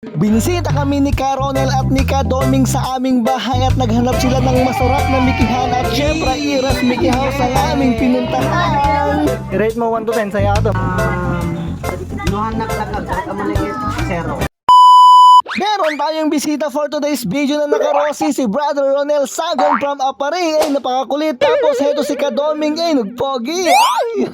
Binisita kami ni Ka Ronel at ni Ka Doming sa aming bahay at naghanap sila ng masarap na mikihan at syempre Iras Mickey House ang aming pinuntahan. I-rate mo 1 to 10 sa'yo ito. Nuhanak lang agad ang maligit zero. Meron tayong bisita for today's video na nakarosi. Si Brother Ronel Sagon from Apari. Ay napakakulit. Tapos heto si Kadoming. Ay nagpogi. Ay!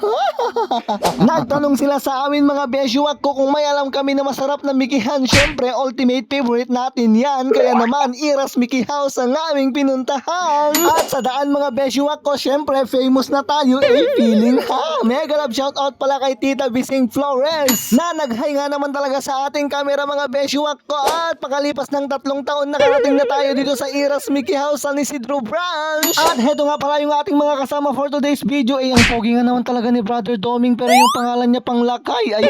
Nagtanong sila sa amin mga besyuwak ko kung may alam kami na masarap na mikihan. Syempre ultimate favorite natin yan. Kaya naman Iras Mickey House ang aming pinuntahan. At sa daan mga besyuwak ko syempre famous na tayo. Eh feeling ha mega love shoutout pala kay Tita Bising Flores na nag-hi nga naman talaga sa ating camera mga besyuwak ko. At pakalipas ng tatlong taon nakarating na tayo dito sa Iras Mickey House San Isidro Branch. At heto nga pala yung ating mga kasama for today's video. Eh ang pogi nga naman talaga ni Brother Doming pero yung pangalan niya pang Lakay ay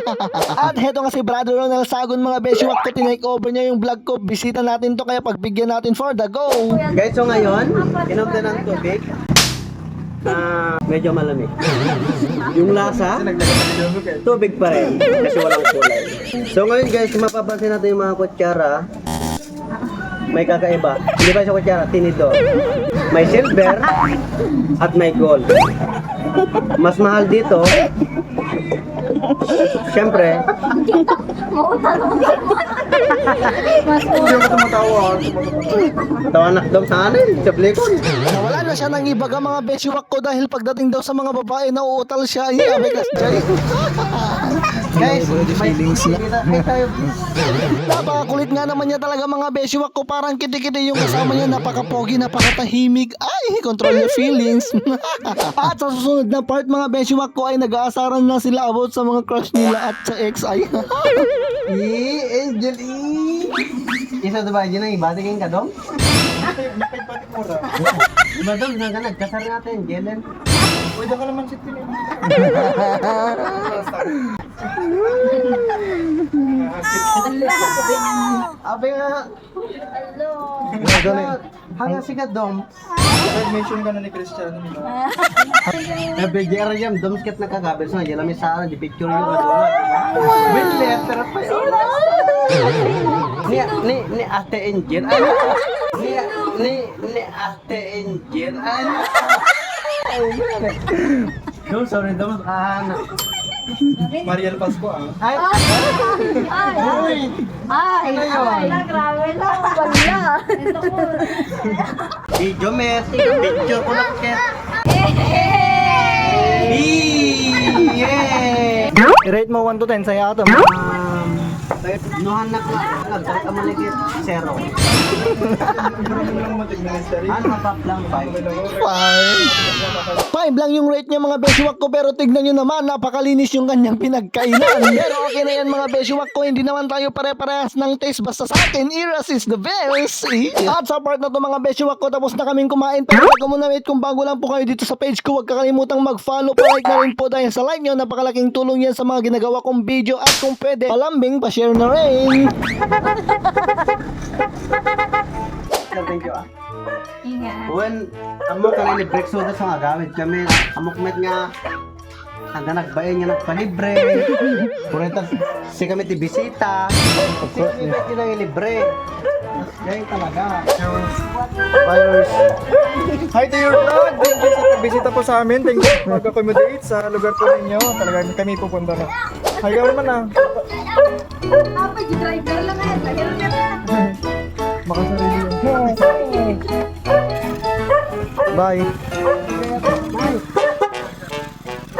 at heto nga si Brother Ronald Sagon mga besyuwak ko tinake over niya yung vlog ko. Bisita natin to kaya pagbigyan natin for the go. Guys, so ngayon, inom din ng tubig na medyo malamig. Yung lasa, tubig pa rin kasi walang kulay. So ngayon guys, mapapansin natin yung mga kutsara, may kakaiba. Hindi ba sa kutsara? Tinidor. May silver at may gold. Mas mahal dito, Siyempre, tawanak daw sa anin, sa blikon. Nawala na siya ng ibaga mga besyuwak ko dahil pagdating daw sa mga babae nauutal siya. Ay abekas Jay Guys, may feelings na. Napakakulit nga naman niya talaga mga besyuwak ko parang kiti-kiti yung kasama niya napakapogi napakatahimik ay control your feelings at sa susunod na part mga besyuwak ko ay nag-aasaran na sila about sa mga crush nila at sa ex ay E, Angel E. Isa diba dyan ang iba? Tingin ka dong? Diba dong, saan ka nagkasar natin, Jelen? Pwede ka naman si Tini. Abi nga. Hello. Hanga sikat dong. mention ka na ni Cristiano. Abi jera jam dom sikat nakakabel sa jela mi sa di picture yung ano. Wait letter pa yun. Ni ni ni ate Angel. Ano? Ni ni ni ate Angel. Ano? Yo, sorry naman. Ah, na. Mariel Pasco ah. Ay! Ay! Ay! Ay! Ay! Ano ay! Grabe na! Wala! Ito po. Video met! Picture ko lang kaya. Yeah! Rate mo 1 to 10 sa'yo ato. Um, Nuhan na ka. Nagkat ka maligit. Zero. ano pa ano, lang 5? 5? time lang yung rate niya mga beshiwak ko. Pero tignan nyo naman napakalinis yung kanyang pinagkainan. pero okay na yan mga beshiwak ko. Hindi naman tayo pare-parehas ng taste. Basta sa akin Iras is the best. At sa part na to mga beshiwak ko tapos na kaming kumain. Pero wag muna wait kung bago lang po kayo dito sa page ko wag kakalimutang mag-follow like na rin po dahil sa like nyo. Napakalaking tulong yan sa mga ginagawa kong video. At kung pwede palambing pa-share na rin. When amo ka ni break so sa nga gawid kami amok met nga hanggang nagbayan nga nagpalibre. Kurenta si kami ti bisita. Si kami bet yun libre. Yan talaga. Buyers. Hi to your vlog! Thank you sa pagbisita po sa amin. Thank you sa mag-accommodate sa lugar po ninyo. Talagang kami pupunta na. Hi, gawin man na. Apa, di driver lang eh. Ka na. Makasarili Bye!